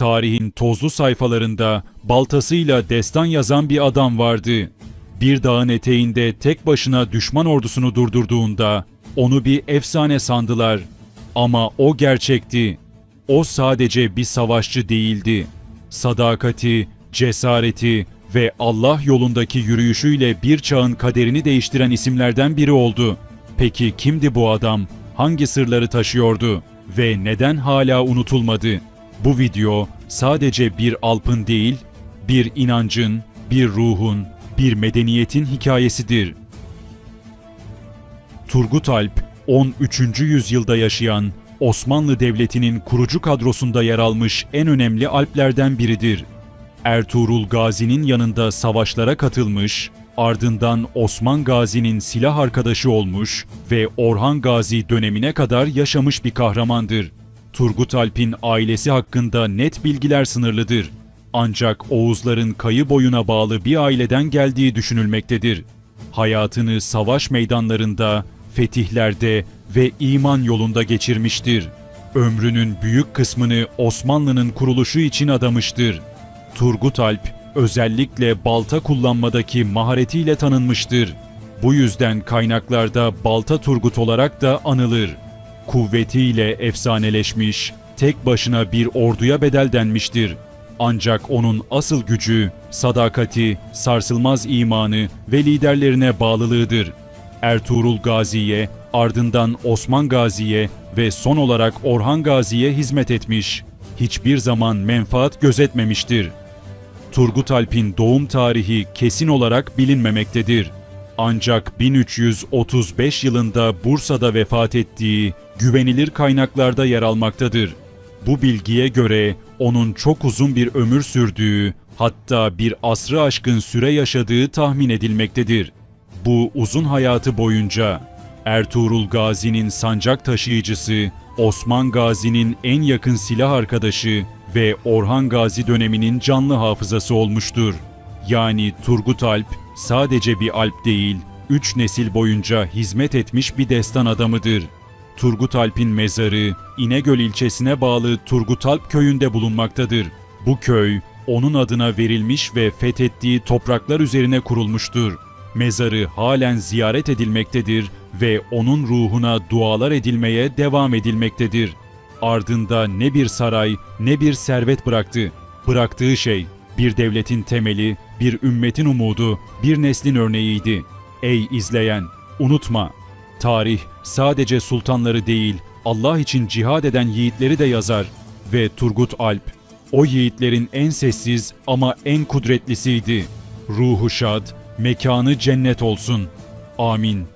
Tarihin tozlu sayfalarında baltasıyla destan yazan bir adam vardı. Bir dağın eteğinde tek başına düşman ordusunu durdurduğunda onu bir efsane sandılar. Ama o gerçekti. O sadece bir savaşçı değildi. Sadakati, cesareti ve Allah yolundaki yürüyüşüyle bir çağın kaderini değiştiren isimlerden biri oldu. Peki kimdi bu adam? Hangi sırları taşıyordu? Ve neden hala unutulmadı? Bu video sadece bir alpın değil, bir inancın, bir ruhun, bir medeniyetin hikayesidir. Turgut Alp, 13. yüzyılda yaşayan Osmanlı Devleti'nin kurucu kadrosunda yer almış en önemli Alplerden biridir. Ertuğrul Gazi'nin yanında savaşlara katılmış, ardından Osman Gazi'nin silah arkadaşı olmuş ve Orhan Gazi dönemine kadar yaşamış bir kahramandır. Turgut Alp'in ailesi hakkında net bilgiler sınırlıdır. Ancak Oğuzların kayı boyuna bağlı bir aileden geldiği düşünülmektedir. Hayatını savaş meydanlarında, fetihlerde ve iman yolunda geçirmiştir. Ömrünün büyük kısmını Osmanlı'nın kuruluşu için adamıştır. Turgut Alp özellikle balta kullanmadaki maharetiyle tanınmıştır. Bu yüzden kaynaklarda Balta Turgut olarak da anılır. Kuvvetiyle efsaneleşmiş, tek başına bir orduya bedel denmiştir. Ancak onun asıl gücü, sadakati, sarsılmaz imanı ve liderlerine bağlılığıdır. Ertuğrul Gazi'ye, ardından Osman Gazi'ye ve son olarak Orhan Gazi'ye hizmet etmiş. Hiçbir zaman menfaat gözetmemiştir. Turgut Alp'in doğum tarihi kesin olarak bilinmemektedir. Ancak 1335 yılında Bursa'da vefat ettiği güvenilir kaynaklarda yer almaktadır. Bu bilgiye göre onun çok uzun bir ömür sürdüğü, hatta bir asrı aşkın süre yaşadığı tahmin edilmektedir. Bu uzun hayatı boyunca Ertuğrul Gazi'nin sancak taşıyıcısı, Osman Gazi'nin en yakın silah arkadaşı ve Orhan Gazi döneminin canlı hafızası olmuştur. Yani Turgut Alp sadece bir Alp değil, üç nesil boyunca hizmet etmiş bir destan adamıdır. Turgut Alp'in mezarı İnegöl ilçesine bağlı Turgut Alp köyünde bulunmaktadır. Bu köy onun adına verilmiş ve fethettiği topraklar üzerine kurulmuştur. Mezarı halen ziyaret edilmektedir ve onun ruhuna dualar edilmeye devam edilmektedir. Ardında ne bir saray ne bir servet bıraktı. Bıraktığı şey bir devletin temeli, bir ümmetin umudu, bir neslin örneğiydi. Ey izleyen, unutma. Tarih sadece sultanları değil, Allah için cihad eden yiğitleri de yazar ve Turgut Alp o yiğitlerin en sessiz ama en kudretlisiydi. Ruhu şad, mekanı cennet olsun. Amin.